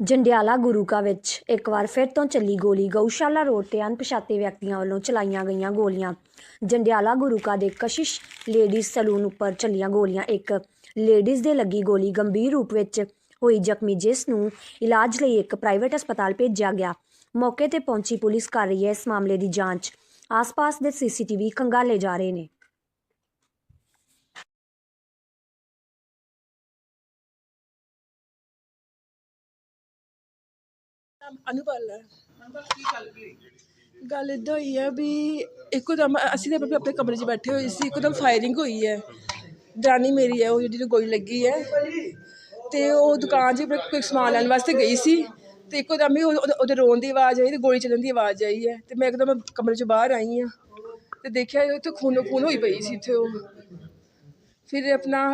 ਜੰਡਿਆਲਾ ਗੁਰੂਕਾ ਵਿੱਚ ਇੱਕ ਵਾਰ ਫਿਰ ਤੋਂ ਚੱਲੀ ਗੋਲੀ ਗਊਸ਼ਾਲਾ ਰੋਡ ਤੇ ਅਣਪਛਾਤੇ ਵਿਅਕਤੀਆਂ ਵੱਲੋਂ ਚਲਾਈਆਂ ਗਈਆਂ ਗੋਲੀਆਂ। ਜੰਡਿਆਲਾ ਗੁਰੂਕਾ ਦੇ ਕਸ਼ਿਸ਼ ਲੇਡੀਜ਼ ਸਲੂਨ ਉੱਪਰ ਚੱਲੀਆਂ ਗੋਲੀਆਂ। ਇੱਕ ਲੇਡੀਜ਼ ਦੇ ਲੱਗੀ ਗੋਲੀ ਗੰਭੀਰ ਰੂਪ ਵਿੱਚ ਹੋਈ ਜ਼ਖਮੀ, ਜਿਸ ਨੂੰ ਇਲਾਜ ਲਈ ਇੱਕ ਪ੍ਰਾਈਵੇਟ ਹਸਪਤਾਲ ਭੇਜਿਆ ਗਿਆ। ਮੌਕੇ ਤੇ ਪਹੁੰਚੀ ਪੁਲਿਸ ਕਰ ਰਹੀ ਹੈ ਇਸ ਮਾਮਲੇ ਦੀ ਜਾਂਚ। ਆਸ-ਪਾਸ ਦੇ ਸੀਸੀਟੀਵੀ ਖੰਗਾਲੇ ਜਾ ਰਹੇ ਨੇ। ਅਨੁਪਲ ਹੈ। ਗੱਲ ਇਦਾਂ ਹੋਈ ਹੈ ਵੀ ਇੱਕਦਮ ਅਸੀਂ ਤਾਂ ਆਪਣੇ ਆਪਣੇ ਕਮਰੇ 'ਚ ਬੈਠੇ ਹੋਏ ਸੀ ਇੱਕਦਮ ਫਾਇਰਿੰਗ ਹੋਈ ਹੈ। ਦਰਾਨੀ ਮੇਰੀ ਹੈ ਉਹ ਜਿਹੜੀ ਨੂੰ ਗੋਲੀ ਲੱਗੀ ਹੈ। ਤੇ ਉਹ ਦੁਕਾਨ 'ਚ ਆਪਣੇ ਕੋਈ ਸਮਾਨ ਲੈਣ ਵਾਸਤੇ ਗਈ ਸੀ ਤੇ ਇੱਕਦਮ ਹੀ ਉਹ- ਉਹਦੇ ਉਹਦੇ ਰੋਣ ਦੀ ਆਵਾਜ਼ ਆਈ ਤੇ ਗੋਲੀ ਚੱਲਣ ਦੀ ਆਵਾਜ਼ ਆਈ ਹੈ। ਤੇ ਮੈਂ ਇੱਕਦਮ ਕਮਰੇ 'ਚ ਬਾਹਰ ਆਈ ਹਾਂ ਤੇ ਦੇਖਿਆ ਉੱਥੇ ਖੂਨੋ ਖੂਨ ਹੋਈ ਪਈ ਸੀ ਇੱਥੇ ਉਹ। ਫਿਰ ਆਪਣਾ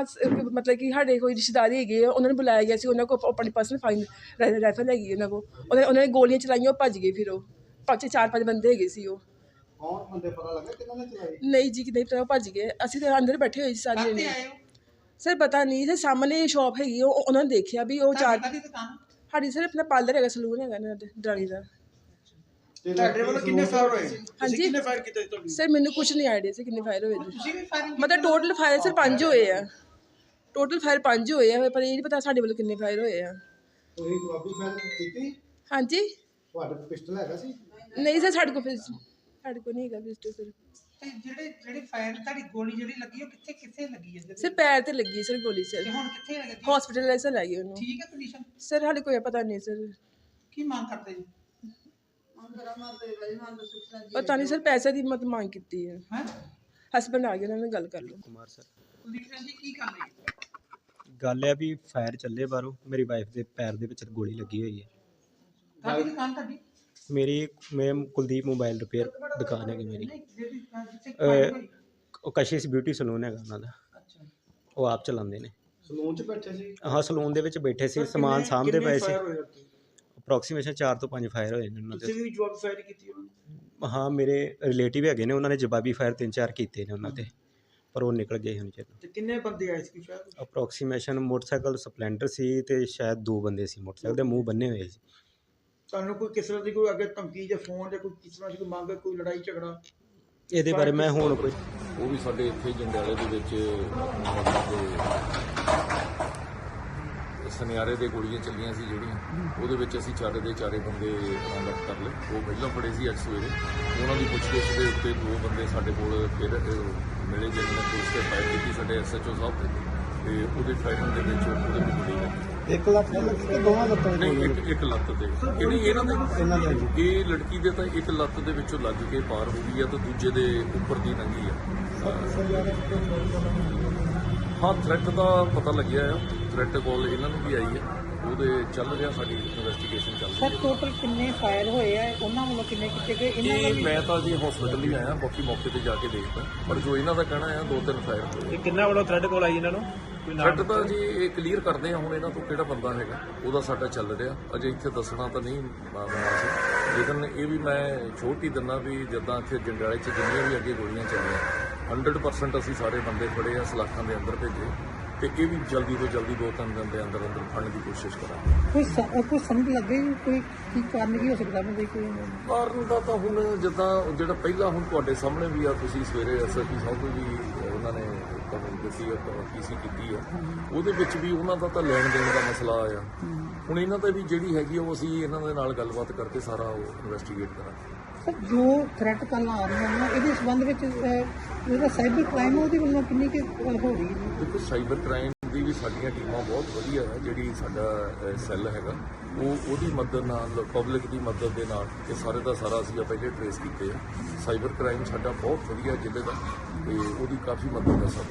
ਮਤਲਬ ਕਿ ਸਾਡੇ ਕੋਈ ਰਿਸ਼ਤੇਦਾਰ ਹੈਗੇ ਆ ਉਹਨਾਂ ਨੂੰ ਬੁਲਾਇਆ ਗਿਆ ਸੀ ਉਹਨਾਂ ਕੋਲ ਆਪਣੀ ਪਰਸਨਲ ਫਾਈਨ ਰਾਈਫਲ ਹੈਗੀ ਉਹਨਾਂ ਕੋਲ। ਉਹਨਾਂ ਉਹਨਾਂ ਨੇ ਗੋਲੀਆਂ ਚਲਾਈਆਂ ਉਹ ਭੱਜ ਗਏ ਫਿਰ ਉਹ। ਪੰਜ ਚਾਰ ਪੰਜ ਬੰਦੇ ਹੈਗੇ ਸੀ ਉਹ। ਕੌਣ ਬੰਦੇ ਪਤਾ ਲੱਗਾ ਕਿਹਨਾਂ ਨੇ ਚਲਾਈ ਨਹੀਂ ਜੀ ਕਿਤੇ ਉਹ ਭੱਜ ਗਏ। ਅਸੀਂ ਤਾਂ ਅੰਦਰ ਬੈਠੇ ਹੋਏ ਸੀ ਸਾਰੇ ਜਣੇ। ਸਰ ਪਤਾ ਨਹੀਂ ਸਰ ਸਾਹਮਣੇ ਸ਼ਾਪ ਹੈਗੀ ਉਹ ਉਹਨਾਂ ਨੇ ਦੇਖਿਆ ਵੀ ਉਹ ਚਾਰ ਸਾਡੀ ਸਰ ਆਪਣਾ ਪਾਰਲਰ ਹੈਗਾ ਸਲੂਨ ਹੈਗਾ ਨਾ ਦਰਾਣੀ ਦਾ। ਤੇ ਤੁਹਾਡੇ ਵੱਲੋਂ ਕਿੰਨੇ ਫਾਇਰ ਹੋਏ? ਹਾਂਜੀ। ਤੁਸੀਂ ਕਿੰਨੇ ਫਾਇਰ ਕੀਤੇ ਤੁਹਾਡੀ? ਸਰ ਮੈਨੂੰ ਕੁਝ ਨਹੀਂ ਆਈਡੀਆ ਸੀ ਕਿੰਨੇ ਫਾਇਰ ਹੋਏ ਜੀ ਤੁਸੀਂ ਵੀ ਫਾਇਰਿੰਗ ਮਤਲਬ ਟੋਟਲ ਫਾਇਰ ਸਰ ਪੰਜ ਹੋਏ ਆ। ਟੋਟਲ ਫਾਇਰ ਪੰਜ ਹੋਏ ਆ ਪਰ ਇਹ ਨਹੀਂ ਪਤਾ ਸਾਡੇ ਵੱਲੋਂ ਕਿੰਨੇ ਫਾਇਰ ਹੋਏ ਆ। ਤੁਸੀਂ ਜਵਾਬੀ ਫਾਇਰ ਕੀਤੀ? ਹਾਂਜੀ। ਤੁਹਾਡੇ ਕੋਲ ਪਿਸਟਲ ਹੈਗਾ ਸੀ? ਨਹੀਂ ਸਰ ਸਾਡੇ ਕੋਲ ਫਿਰ ਸਾਡੇ ਕੋਲ ਨਹੀਂ ਹੈਗਾ ਪਿਸਟਲ ਸਰ ਤੇ ਜਿਹੜੇ ਜਿਹੜੇ ਫਾਇਰ ਤੁਹਾਡੀ ਗੋਲੀ ਜਿਹੜੀ ਲੱਗੀ ਉਹ ਕਿੱਥੇ ਕਿੱਥੇ ਲੱਗੀ ਹੈ? ਸਰ ਪੈਰ ਤੇ ਲੱਗੀ ਸਰ ਗੋਲੀ ਸਰ ਤੇ ਹੁਣ ਕਿੱਥੇ ਲੱਗੀ? ਹਸਪੀਟਲ ਐਸਾ ਲੱਗੀ ਉਹਨੂੰ। ਠੀਕ ਹੈ ਕੰਡੀਸ਼ਨ ਸਰ ਹਾਲੇ ਕੋਈ ਪਤਾ ਨਹੀਂ ਸਰ ਕੀ ਮੰਗ ਕਰਦੇ ਜੀ? ਪਤਾ ਨਹੀਂ ਸਰ ਪੈਸੇ ਦੀ ਮਤ ਮੰਗ ਕੀਤੀ ਹੈ। ਹੈ? ਹਸਬੰਡ ਆ ਗਿਆ ਉਹਨਾਂ ਨਾਲ ਗੱਲ ਕਰ ਲਓ। ਕੁਮਾਰ ਸਰ। ਕੁਲਦੀਪ ਸਿੰਘ ਜੀ ਕੀ ਕਰ ਰਹੇ ਗੱਲ ਆ ਵੀ ਫਾਇਰ ਚੱਲੇ ਬਾਹਰੋਂ ਮੇਰੀ ਵਾਈਫ ਦੇ ਪੈਰ ਦੇ ਵਿੱਚ ਗੋਲੀ ਲੱਗੀ ਹੋਈ ਹੈ। ਤੁਹਾਡੀ ਦੁਕਾਨ ਤੁਹਾਡੀ? ਮੇਰੀ ਮੈਂ ਕੁਲਦੀਪ ਮੋਬਾਈਲ ਰਿਪੇਅਰ ਦੁਕਾਨ ਹੈਗੀ ਮੇਰੀ। ਅਹ। ਉਹ ਕਸ਼ਿਸ਼ ਬਿਊਟੀ ਸਲੂਨ ਹੈਗਾ ਉਹਨਾਂ ਦਾ। ਅੱਛਾ। ਉਹ ਆਪ ਚਲਾਉਂਦੇ ਨੇ। ਸਲੂਨ 'ਚ ਬੈਠੇ ਸੀ? ਹਾਂ ਸਲੂਨ ਦੇ ਵਿੱਚ ਬੈਠੇ ਸੀ ਸਮਾਨ ਸਾਹਮਣੇ ਪਏ ਸੀ? ਅਪਰੋਕਸੀਮੇਸ਼ਨ 4 ਤੋਂ 5 ਫਾਇਰ ਹੋਏ ਨੇ ਉਹਨਾਂ ਤੁਸੀਂ ਦੇ ਵੀ ਜਵਾਬ ਫਾਇਰ ਕੀਤੀ ਉਹਨਾਂ ਨੇ ਹਾਂ ਮੇਰੇ ਰਿਲੇਟਿਵ ਹੈਗੇ ਨੇ ਉਹਨਾਂ ਨੇ ਜਵਾਬੀ ਫਾਇਰ ਤਿੰਨ ਚਾਰ ਕੀਤੇ ਨੇ ਉਹਨਾਂ ਤੇ ਪਰ ਉਹ ਨਿਕਲ ਗਏ ਹੁਣ ਚਿਰ ਤੇ ਕਿੰਨੇ ਬੰਦੇ ਆਏ ਸੀ ਫਾਇਰ ਅਪਰੋਕਸੀਮੇਸ਼ਨ ਮੋਟਰਸਾਈਕਲ ਸਪਲੈਂਡਰ ਸੀ ਤੇ ਸ਼ਾਇਦ ਦੋ ਬੰਦੇ ਸੀ ਮੋਟਰਸਾਈਕਲ ਦੇ ਮੂੰਹ ਬੰਨੇ ਹੋਏ ਸੀ। ਤੁਹਾਨੂੰ ਕੋਈ ਕਿਸ ਤਰ੍ਹਾਂ ਦੀ ਕੋਈ ਅੱਗੇ ਧਮਕੀ ਜਾਂ ਫੋਨ ਜਾਂ ਕੋਈ ਕਿਸ ਤਰ੍ਹਾਂ ਦੀ ਕੋਈ ਮੰਗ ਕੋਈ ਲੜਾਈ ਝਗੜਾ? ਇਹਦੇ ਬਾਰੇ ਮੈਂ ਹੁਣ ਕੋਈ ਉਹ ਵੀ ਸਾਡੇ ਇੱਥੇ ਜੰਡਿਆਲੇ ਦੇ ਵਿੱਚ ਸੁਨਿਆਰੇ ਦੇ ਗੋਲੀਆਂ ਚੱਲੀਆਂ ਸੀ ਜਿਹੜੀਆਂ ਉਹਦੇ ਵਿੱਚ ਅਸੀਂ ਚਾਰੇ ਦੇ ਚਾਰੇ ਬੰਦੇ ਰਾਉਂਡ ਕਰ ਲਏ। ਉਹ ਪਹਿਲਾਂ ਫੜੇ ਸੀ ਅੱਜ ਸਵੇਰੇ। ਉਹਨਾਂ ਦੀ ਪੁੱਛਗਿੱਛ ਦੇ ਉੱਤੇ ਦੋ ਬੰਦੇ ਸਾਡੇ ਕੋਲ ਫਿਰ ਮਿਲੇ ਜਿਹਨਾਂ ਨੇ ਪੁਲਿਸ ਤੇ ਫਾਇਰ ਕੀਤੀ ਸਾਡੇ ਐਸਐਚਓ ਸਾਹਿਬ ਤੇ। ਤੇ ਉਹਦੇ ਫਾਇਰਿੰਗ ਦੇ ਵਿੱਚ ਉਹਦੇ ਵੀ ਗੋਲੀ ਲੱਗੀ। ਇੱਕ ਲੱਖ ਤੇ ਦੋਵਾਂ ਲੱਤਾਂ ਨਹੀਂ ਇੱਕ ਇੱਕ ਲੱਤ ਤੇ ਇਹ ਨਹੀਂ ਇਹਨਾਂ ਦੇ ਇਹ ਲੜਕੀ ਦੇ ਤਾਂ ਇੱਕ ਲੱਤ ਦੇ ਵਿੱਚੋਂ ਲੱਗ ਕੇ ਪਾਰ ਹੋ ਗਈ ਆ ਤੇ ਦੂਜੇ ਦੇ ਉੱਪਰ ਦੀ ਲੰਗੀ ਆ। ਹਾਂ ਥ੍ਰੈਟ ਦਾ ਪਤਾ ਲੱਗਿਆ ਆ। ਥ੍ਰੈਟ ਕਾਲ ਇਹਨਾਂ ਨੂੰ ਵੀ ਆਈ ਹੈ। ਉਹਦੇ ਚੱਲ ਰਿਹਾ ਸਾਡੀ ਇਨਵੈਸਟੀਗੇਸ਼ਨ ਚੱਲ ਰਹੀ ਸਰ ਟੋਟਲ ਕਿੰਨੇ ਫਾਇਰ ਹੋਏ ਆ? ਉਹਨਾਂ ਵੱਲੋਂ ਕਿੰਨੇ ਕੀਤੇ ਗਏ? ਹੈ ਇਹਨਾਂ ਇਹ ਮੈਂ ਤਾਂ ਜੀ ਹਸਪੀਟਲ ਹੀ ਆਇਆ ਬਾਕੀ ਮੌਕੇ ਤੇ ਜਾ ਕੇ ਦੇਖਦਾ। ਪਰ ਜੋ ਇਹਨਾਂ ਦਾ ਕਹਿਣਾ ਆ ਦੋ ਤਿੰਨ ਫਾਇਰ ਹੋਏ ਕਿੰਨਾ ਵੱਲੋਂ ਥ੍ਰੈਡ ਕੋਲ ਆਈ ਇਹਨਾਂ ਨੂੰ? ਕੋਈ ਤਾਂ ਜੀ ਇਹ ਕਲੀਅਰ ਕਰਦੇ ਆ ਹੁਣ ਇਹਨਾਂ ਤੋਂ ਕਿਹੜਾ ਬੰਦਾ ਹੈਗਾ। ਉਹਦਾ ਸਾਡਾ ਚੱਲ ਰਿਹਾ। ਅਜੇ ਇੱਥੇ ਦੱਸਣਾ ਤਾਂ ਨਹੀਂ ਮਾਮਲਾ ਸੀ ਲੇਕਿਨ ਇਹ ਵੀ ਮੈਂ ਛੋਟੀ ਦਿੰਦਾ ਵੀ ਜਿੱਦਾਂ ਇੱਥੇ ਜੰਡਿਆਲੇ 'ਚ ਜਿੰਨੀਆਂ ਵੀ ਅੱਗੇ ਗੋਲੀਆਂ ਚੱਲੀਆਂ 100% ਅਸੀਂ ਸਾਰੇ ਬੰਦੇ ਫੜੇ ਆ ਸਲਾਖਾਂ ਦੇ ਅੰਦਰ ਭੇਜੇ। ਤੇ ਇਹ ਵੀ ਜਲਦੀ ਤੋਂ ਜਲਦੀ ਦੋ ਤਿੰਨ ਦਿਨ ਦੇ ਅੰਦਰ ਅੰਦਰ ਫੜਨ ਦੀ ਕੋਸ਼ਿਸ਼ ਕਰਾਂਗੇ। ਕੋਈ ਸ- ਕੋਈ ਸਮਝ ਲੱਗੇ ਕੋਈ ਕੀ ਕਾਰਨ ਕੀ ਹੋ ਸਕਦਾ ਬੰਦੇ ਕੋਈ? ਕਾਰਨ ਦਾ ਤਾਂ ਹੁਣ ਜਿੱਦਾਂ ਜਿਹੜਾ ਪਹਿਲਾਂ ਹੁਣ ਤੁਹਾਡੇ ਸਾਹਮਣੇ ਵੀ ਆ ਤੁਸੀਂ ਸਵੇਰੇ ਐਸਐਸਪੀ ਸਾਹਿਬ ਨੂੰ ਵੀ ਉਹਨਾਂ ਨੇ ਤੁਹਾਨੂੰ ਦਿੱਤੀ ਆ ਪੀਸੀ ਕੀਤੀ ਆ। ਉਹਦੇ ਵਿੱਚ ਵੀ ਉਹਨਾਂ ਦਾ ਤਾਂ ਲੈਣ ਦੇਣ ਦਾ ਮਸਲਾ ਆ ਹੁਣ ਇਹਨਾਂ ਤੇ ਵੀ ਜਿਹੜੀ ਹੈਗੀ ਆ ਉਹ ਅਸੀਂ ਇਹਨਾਂ ਦੇ ਨਾਲ ਗੱਲਬਾਤ ਕਰਕੇ ਸਾਰਾ ਉਹ ਇਨਵੈਸਟੀਗੇਟ ਕਰਾਂਗੇ। ਜੋ ਥ੍ਰੈਟ ਕਾਲਾਂ ਆ ਰਹੀਆਂ ਨੇ, ਇਹਦੇ ਸੰਬੰਧ ਵਿੱਚ ਜਿਹੜਾ ਸਾਈਬਰ ਕ੍ਰਾਈਮ ਉਹਦੇ ਵੱਲੋਂ ਕਿੰਨੀ ਕਿ ਹੋ ਰਹੀ ਹੈ? ਦੇਖੋ ਸਾਈਬਰ ਕ੍ਰਾਈਮ ਦੀ ਵੀ ਸਾਡੀਆਂ ਟੀਮਾਂ ਬਹੁਤ ਵਧੀਆ ਹੈ, ਜਿਹੜੀ ਸਾਡਾ ਸੈੱਲ ਹੈਗਾ। ਉਹ, ਉਹਦੀ ਮਦਦ ਨਾਲ ਪਬਲਿਕ ਦੀ ਮਦਦ ਦੇ ਨਾਲ, ਇਹ ਸਾਰੇ ਦਾ ਸਾਰਾ ਅਸੀਂ ਪਹਿਲੇ ਟਰੇਸ ਕੀਤੇ ਆ। ਸਾਈਬਰ ਕ੍ਰਾਈਮ ਸਾਡਾ ਬਹੁਤ ਵਧੀਆ ਜ਼ਿਲ੍ਹੇ ਦਾ, ਤੇ ਉਹਦੀ ਕਾਫੀ ਮਦਦ ਹੈ। ਸਾਡੇ